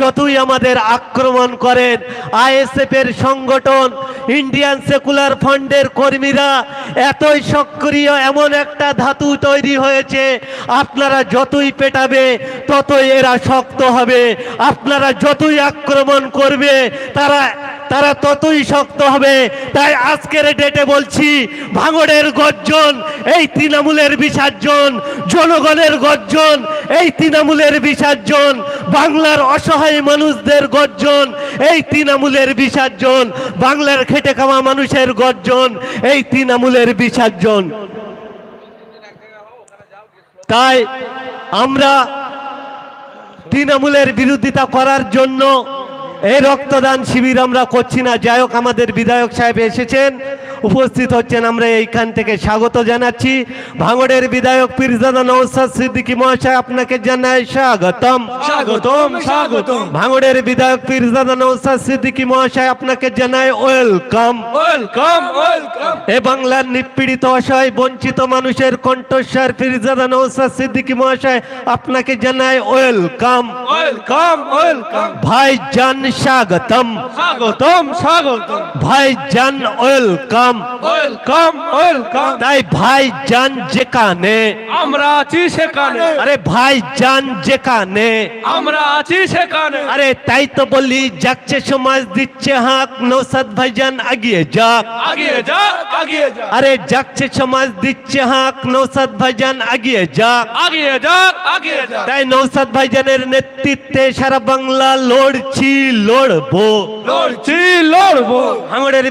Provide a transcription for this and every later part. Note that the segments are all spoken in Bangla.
যতই আমাদের আক্রমণ করেন আইএসএফ এর সংগঠন, ইন্ডিয়ান সেকুলার ফান্ডের কর্মীরা এতই সক্রিয়, এমন একটা ধাতু তৈরি হয়েছে, আপনারা যতই পেটাবে, ততই এরা শক্ত হবে। আপনারা যতই আক্রমণ করবে, তারা তারা ততই শক্ত হবে। তাই আজকের ডেটে বলছি, ভাঙড়ের গর্জন, এই তৃণমূলের বিসর্জন, জনগণের গর্জন, এই তৃণমূলের বিসর্জন, বাংলার অসহায় মানুষদের গর্জন, এই তৃণমূলের বিসর্জন, বাংলার খেটে খাওয়া মানুষের গর্জন, এই তৃণমূলের বিসর্জন। তাই আমরা তৃণমূলের বিরোধিতা করার জন্য এই রক্তদান শিবির আমরা করছি না। যাই হোক আমাদের বিধায়ক সাহেব এসেছেন। উপস্থিত হচ্ছেন আমরা এইখান থেকে। স্বাগত জানাচ্ছি ভাঙড়ের বিধায়ক পীরজাদা নৌসাদ সিদ্দিকী মহাশয় আপনাকে জানাই স্বাগতম। স্বাগতম স্বাগতম। ভাঙড়ের বিধায়ক পীরজাদা নৌসাদ সিদ্দিকী মহাশয় আপনাকে জানাই ওয়েলকাম। Welcome welcome. এ বাংলার নিপীড়িত অসহায় বঞ্চিত মানুষের কণ্ঠস্বর ফিরজাদা নৌসাদ সিদ্দিকী মহাশয় আপনাকে জানাই ওয়েলকাম। Welcome welcome. ভাই জান স্বাগতম। স্বাগতম স্বাগতম। ভাই জান ওয়েলকাম। ওয়েলকাম। ওয়েলকাম তাই ভাই জান যেখানে। আমরা আছি সেখানে। আরে ভাই জান যেখানে। আমরা আছি সেখানে। আরে তাই তো বলি যাচ্ছে সমাজ দিচ্ছে হাঁক নৌসাদ ভাইজান আগিয়ে যাক। আগিয়ে যা আগিয়ে যা আরে যাচ্ছে সমাজ দিচ্ছে হাঁক নৌসাদ ভাইজান আগিয়ে যাক। আগিয়ে যা আগিয়ে যা তাই নৌসাদ ভাইজানের নেতৃত্বে সারা বাংলা লড়ছি লড়বো। লড়ছি লড়বো।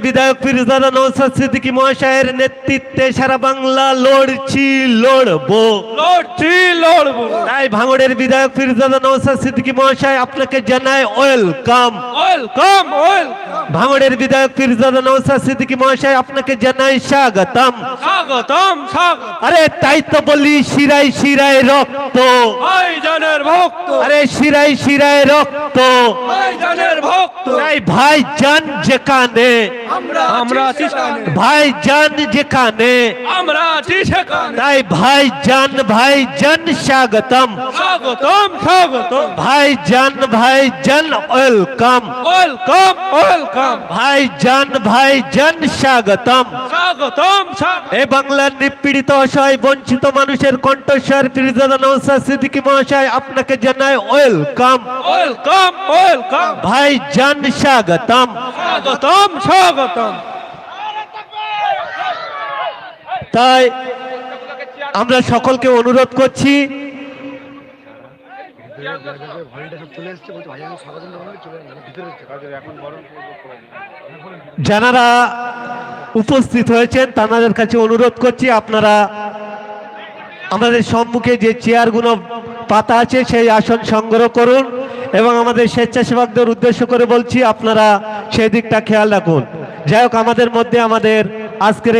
বিধায়ক ফিরোজাদা নৌসাদ সিদ্দিকী মহাশয়ের নেতৃত্বে সারা বাংলা লড়ছি লড়বো। লড়ছি লড়বো। তাই ভাঙড়ের বিধায়ক ফিরোজাদা নৌসাদ সিদ্দিকী মহাশয় আপনাকে জানায় ওয়েলকাম। Welcome welcome. ভাঙড়ের বিধায়ক ফিরোজাদা নৌসাদ সিদ্দিকী মহাশয় আপনাকে জানাই স্বাগতম। স্বাগতম স্বাগত আরে তাই তো বলি শিরায় শিরায় রক্ত। ভাই জানের ভক্ত। আরে শিরায় শিরায় রক্ত। ভাই জানের ভক্ত। তাই ভাই জান যেখানে আমরা আমরা আছি ভাই জান যেখানে আমরা আছি সেখানে। তাই ভাই জান ভাই জান স্বাগতম। স্বাগতম স্বাগতম। ভাই জান ভাই জান ওয়েলকাম। Welcome welcome. ভাই জান ভাই জান স্বাগতম। স্বাগতম এ বাংলার নিপীড়িত অসহায় বঞ্চিত মানুষের কণ্ঠস্বর ফিরজাদা নৌসাদ সিদ্দিকী মহাশয় আপনাকে জানায় ওয়েলকাম। Welcome welcome. ভাই জান স্বাগতম। স্বাগতম স্বাগতম। তাই আমরা সকলকে অনুরোধ করছি যারা উপস্থিত হয়েছেন তাদের কাছে অনুরোধ করছি, আপনারা আমাদের সম্মুখে যে চেয়ারগুলো পাতা আছে সেই আসন সংগ্রহ করুন এবং আমাদের স্বেচ্ছাসেবকদের উদ্দেশ্য করে বলছি, আপনারা সেই দিকটা খেয়াল রাখুন। যাই হোক, আমাদের মধ্যে আমাদের আজকের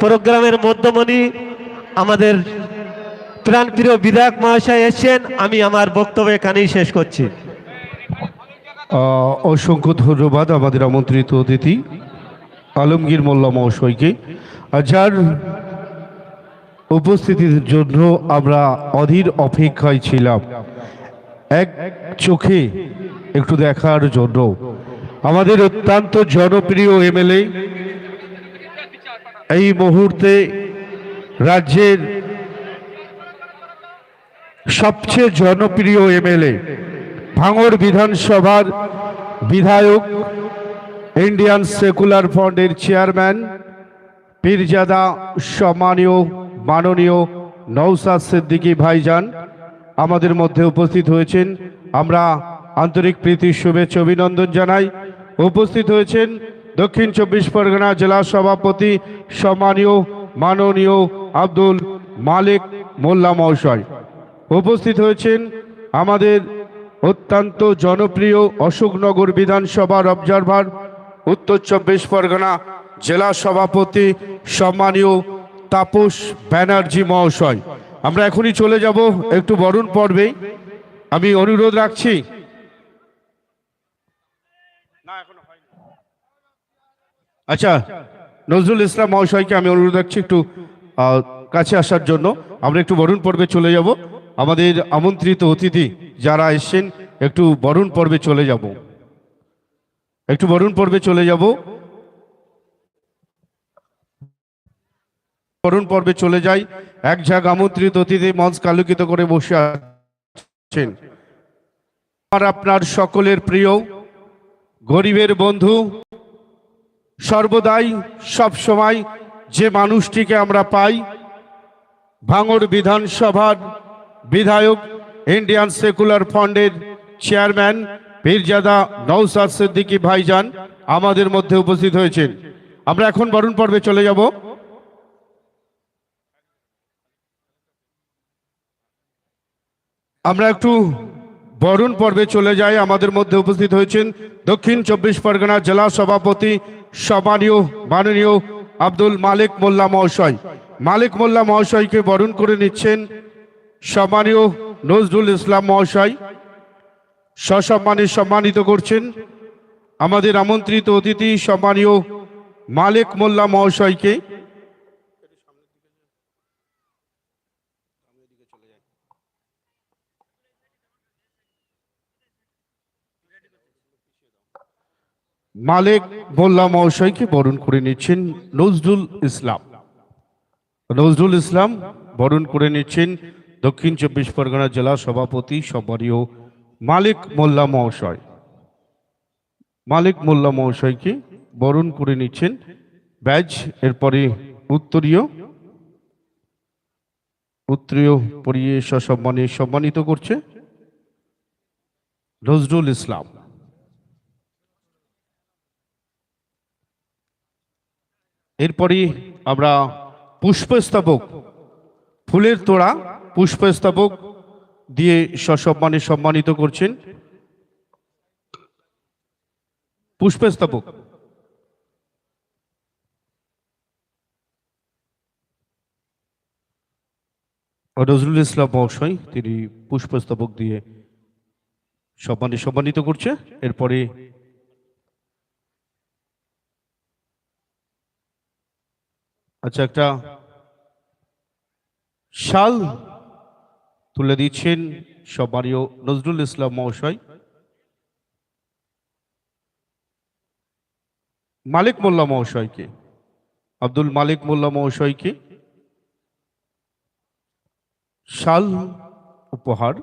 প্রোগ্রামের মধ্যমণি আমাদের প্রাণপ্রিয় বিধায়ক মহাশয় এসছেন। আমি আমার বক্তব্য এখানেই শেষ করছি। অসংখ্য ধন্যবাদ আমাদের আমন্ত্রিত অতিথি, আলমগীর মোল্লা মহাশয়কে। যার উপস্থিতির জন্য আমরা অধীর অপেক্ষায় ছিলাম। এক চোখে একটু দেখার জন্য। আমাদের অত্যন্ত জনপ্রিয় এমএলএ এই মুহূর্তে রাজ্যের সবচেয়ে জনপ্রিয় এমএলএ, ভাঙড় বিধানসভার বিধায়ক, ইন্ডিয়ান সেকুলার ফ্রন্টের চেয়ারম্যান, পীরজাদা সম্মানীয়, মাননীয় নৌসাদ সিদ্দিকী ভাইজান আমাদের মধ্যে উপস্থিত হয়েছেন। আমরা আন্তরিক প্রীতির শুভেচ্ছা, অভিনন্দন জানাই। উপস্থিত হয়েছেন দক্ষিণ চব্বিশ পরগনা জেলা সভাপতি সম্মানীয় মাননীয় আব্দুল মালিক মোল্লা মহাশয়। উপস্থিত হয়েছেন আমাদের অত্যন্ত জনপ্রিয় অশোকনগর বিধানসভার অবজারভার উত্তর চব্বিশ পরগনা জেলা সভাপতি সম্মানীয় তাপস ব্যানার্জি মহাশয়। আমরা এখনই চলে যাব একটু বরণ পর্বে। আমি অনুরোধ রাখছি আচ্ছা নজরুল ইসলাম মহাশয়কে আমি অনুরোধ রাখছি একটু কাছে আসার জন্য। আমরা একটু বরুণ পর্বে চলে যাব। আমাদের আমন্ত্রিত অতিথি যারা এসছেন, একটু বরুণ পর্বে চলে যাব। একটু বরুণ পর্বে চলে যাব। বরুণ পর্বে চলে যাই। এক ঝাঁক আমন্ত্রিত অতিথি মঞ্চ কালুকিত করে বসে আছেন। আমার আপনার সকলের প্রিয়, গরিবের বন্ধু সর্বদাই সব সময় যে মানুষটিকে আমরা পাই, ভাঙড় বিধানসভার বিধায়ক, ইন্ডিয়ান সেকুলার ফান্ডের চেয়ারম্যান পীরজাদা নৌসাদ সিদ্দিকী ভাইজান আমাদের মধ্যে উপস্থিত হয়েছেন। আমরা এখন বরণ পর্বে চলে যাব। আমরা একটু বরণ পর্বে চলে যায়। আমাদের মধ্যে উপস্থিত হয়েছেন দক্ষিণ চব্বিশ পরগনা জেলা সভাপতি সম্মানীয়, মাননীয় আব্দুল মালিক মোল্লা মহাশয়। মালিক মোল্লা মহাশয়কে বরণ করে নিচ্ছেন সম্মানীয় নজরুল ইসলাম মহাশয়। সসম্মানে সম্মানিত করছেন আমাদের আমন্ত্রিত অতিথি সম্মানীয় মালিক মোল্লা মহাশয়কে। মালিক মোল্লা মহাশয়কে বরণ করে নিচ্ছেন নজরুল ইসলাম। নজরুল ইসলাম বরণ করে নিচ্ছেন দক্ষিণ চব্বিশ পরগনা জেলা সভাপতি সম্মানীয় মালিক মোল্লা মহাশয়। মালিক মোল্লা মহাশয়কে বরণ করে নিচ্ছেন ব্যাজ, এরপরে উত্তরীয়। উত্তরীয় পরিয়ে সসম্মানে সম্মানিত করছে নজরুল ইসলাম। এরপরে আমরা পুষ্পস্তবক, ফুলের তোড়া পুষ্পস্তবক দিয়ে সসম্মানে সম্মানিত করছেন। পুষ্পস্তবক। নজরুল ইসলাম মহাশয়, তিনি পুষ্পস্তবক দিয়ে সম্মানে সম্মানিত করছে। এরপরে আচ্ছা একটা শাল তুলে দিচ্ছেন সম্মানীয় নজরুল ইসলাম মহাশয়। মালিক মোল্লা মহাশয়কে, আব্দুল মালিক মোল্লা মহাশয়কে শাল উপহার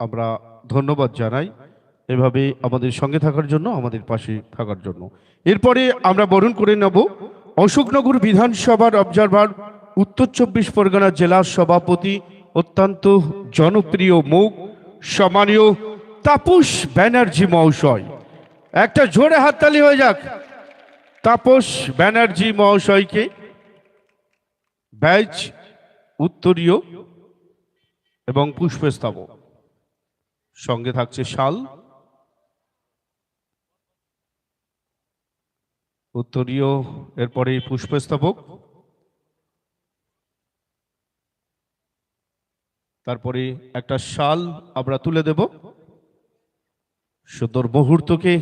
আমরা ধন্যবাদ জানাই। এভাবে আমাদের সঙ্গে থাকার জন্য, আমাদের পাশে থাকার জন্য। এরপরে আমরা বরণ করে নেব অশোকনগর বিধানসভার অবজারভার উত্তর চব্বিশ পরগনা জেলার সভাপতি, অত্যন্ত জনপ্রিয় মুখ, সম্মানীয় তাপস ব্যানার্জি মহাশয়। একটা জোরে হাততালি হয়ে যাক। তাপস ব্যানার্জি মহাশয়কে ব্যাচ উত্তরীয় এবং পুষ্পস্তবক। সঙ্গে থাকছে শাল। উত্তরীয়, এরপরে পুষ্পস্তবক। তারপরে একটা শাল আমরা তুলে দেব। সুন্দর মুহূর্তকে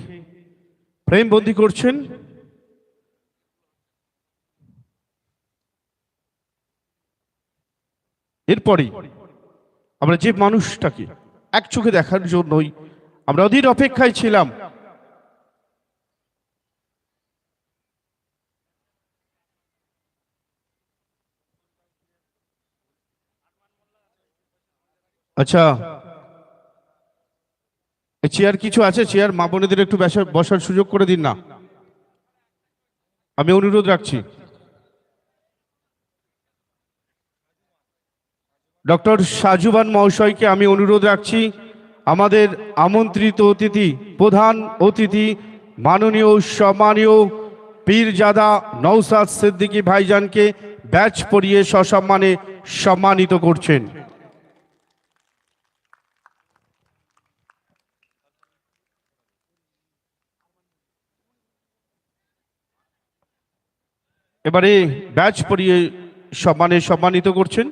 প্রেমবন্দি করছেন। এরপরে আমরা যে মানুষটাকে এক চোখে দেখার জন্যই আমরা অধীর অপেক্ষায় ছিলাম আচ্ছা। চেয়ার কিছু আছে? চেয়ার মা বোনেদের একটু বসার সুযোগ করে দিন না। আমি অনুরোধ রাখছি। ডক্টর সাজুবান মহাশয়কে আমি অনুরোধ রাখছি। আমাদের আমন্ত্রিত অতিথি, প্রধান অতিথি, মাননীয়, সম্মানীয় পীরজাদা নৌসাদ সিদ্দিকী ভাইজানকে ব্যাচ পরিয়ে সসম্মানে সম্মানিত করছেন। এবারে ব্যাচ পরিয়ে সম্মানে সম্মানিত করছেন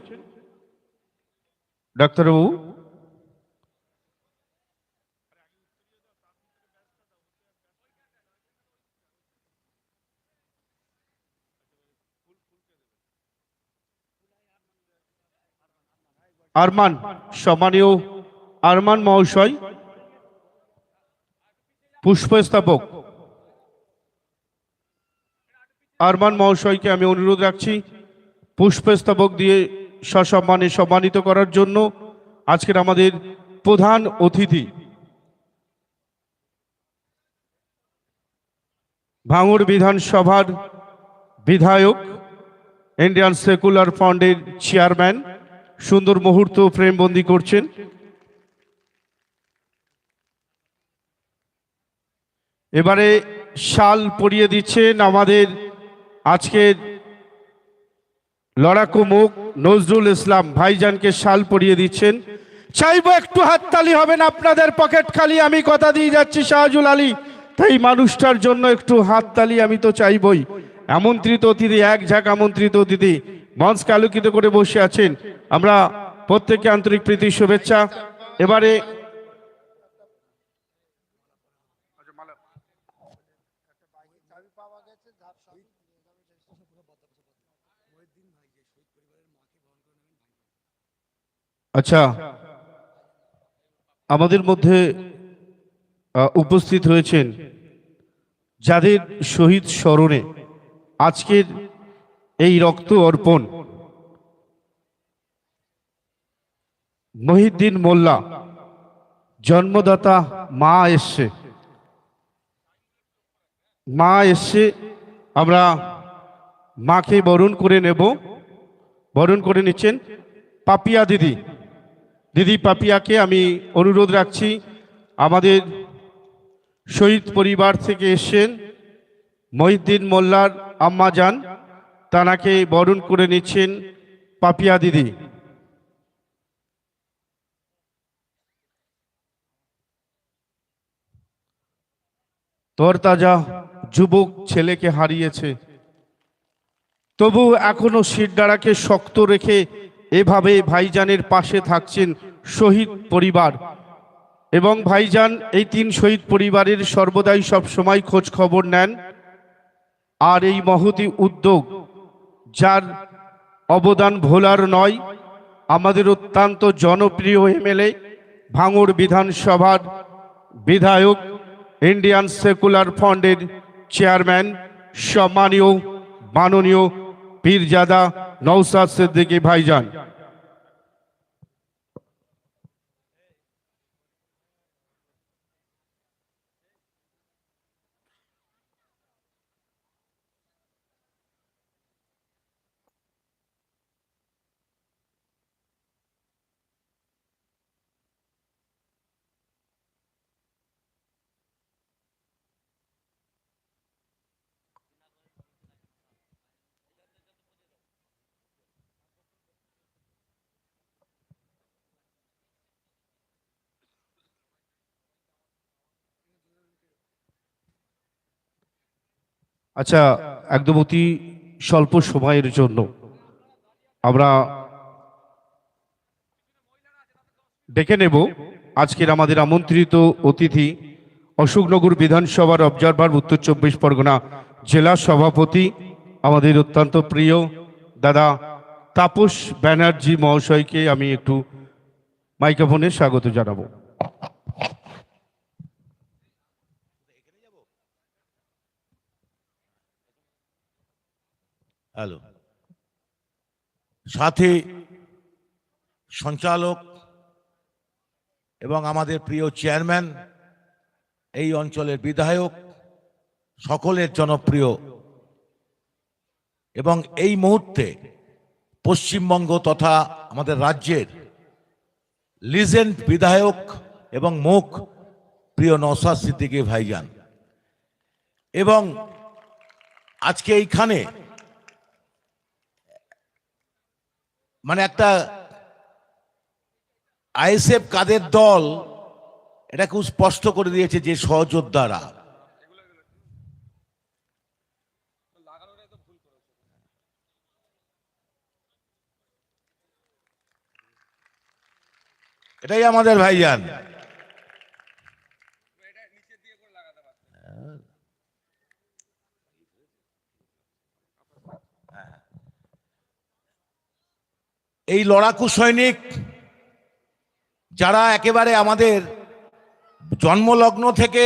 ডাক্তারবাবু। আরমান সম্মানীয় আরমান মহাশয় পুষ্পস্থাপক। আরমান মহাশয়কে আমি অনুরোধ রাখছি পুষ্পস্থাপক দিয়ে সসম্মানে সম্মানিত করার জন্য আজকের আমাদের প্রধান অতিথি, ভাঙড় বিধানসভার বিধায়ক, ইন্ডিয়ান সেকুলার ফান্ডের চেয়ারম্যান, সুন্দর মুহূর্ত ফ্রেমবন্দি করছেন। এবারে শাল পরিয়ে দিচ্ছেন আমাদের আজকের লড়াকু মুখ নজরুল ইসলাম ভাইজানকে শাল পরিয়ে দিচ্ছেন। চাইব একটু হাততালি হবেন আপনাদের পকেট খালি, আমি কথা দিয়ে যাচ্ছি শাহজুল আলী। তাই মানুষটার জন্য একটু হাততালি আমি তো চাইবই। আমন্ত্রিত অতিথি, এক ঝাঁক আমন্ত্রিত অতিথি, মঞ্চকে আলোকিত করে বসে আছেন। আমরা প্রত্যেককে আন্তরিক প্রীতি শুভেচ্ছা। এবারে আচ্ছা আমাদের মধ্যে উপস্থিত হয়েছেন যাদের শহীদ স্মরণে আজকের এই রক্ত অর্পণ মহিদ্দিন মোল্লা, জন্মদাতা মা এসছে। মা এসছে, আমরা মাকে বরণ করে নেব। বরণ করে নিচ্ছেন পাপিয়া দিদি। দিদি পাপিয়াকে আমি অনুরোধ রাখছি, আমাদের শহীদ পরিবার থেকে এসেছেন মহিদ্দিন মোল্লার আম্মা যান, তানাকে বরণ করে নিচ্ছেন পাপিয়া দিদি। তরতাজা যুবক ছেলেকে হারিয়েছে তবু এখনও শিরদাঁড়াকে শক্ত রেখে এভাবে ভাইজানের পাশে থাকছেন শহীদ পরিবার। এবং ভাইজান, এই তিন শহীদ পরিবারের সর্বদাই সব সময় খোঁজ খবর নেন। আর এই মহতি উদ্যোগ, যার অবদান ভোলার নয়, আমাদের অত্যন্ত জনপ্রিয় এমএলএ, ভাঙড় বিধানসভার বিধায়ক, ইন্ডিয়ান সেকুলার ফান্ডের চেয়ারম্যান, সম্মানীয়, মাননীয় পীরজাদা নৌসাদ সিদ্দিকী ভাইজান। আচ্ছা একদম অতি স্বল্প সময়ের জন্য আমরা ডেকে নেব আজকের আমাদের আমন্ত্রিত অতিথি অশোকনগর বিধানসভার অবজারভার উত্তর চব্বিশ পরগনা জেলা সভাপতি, আমাদের অত্যন্ত প্রিয় দাদা তাপস ব্যানার্জি মহাশয়কে আমি একটু মাইক্রোফোনে স্বাগত জানাব। হ্যালো সাথে, সঞ্চালক এবং আমাদের প্রিয় চেয়ারম্যান, এই অঞ্চলের বিধায়ক, সকলের জনপ্রিয়। এবং এই মুহূর্তে পশ্চিমবঙ্গ তথা আমাদের রাজ্যের লিজেন্ড বিধায়ক এবং মুখ প্রিয় নওসাদ সিদ্দিকী ভাইজান। এবং আজকে এইখানে মানে একটা আইএসএফ কাদের দল এটা খুব স্পষ্ট করে দিয়েছে যে সহযোদ্ধারা। এটাই আমাদের ভাইজান। এই লড়াকু সৈনিক যারা একেবারে আমাদের জন্মলগ্ন থেকে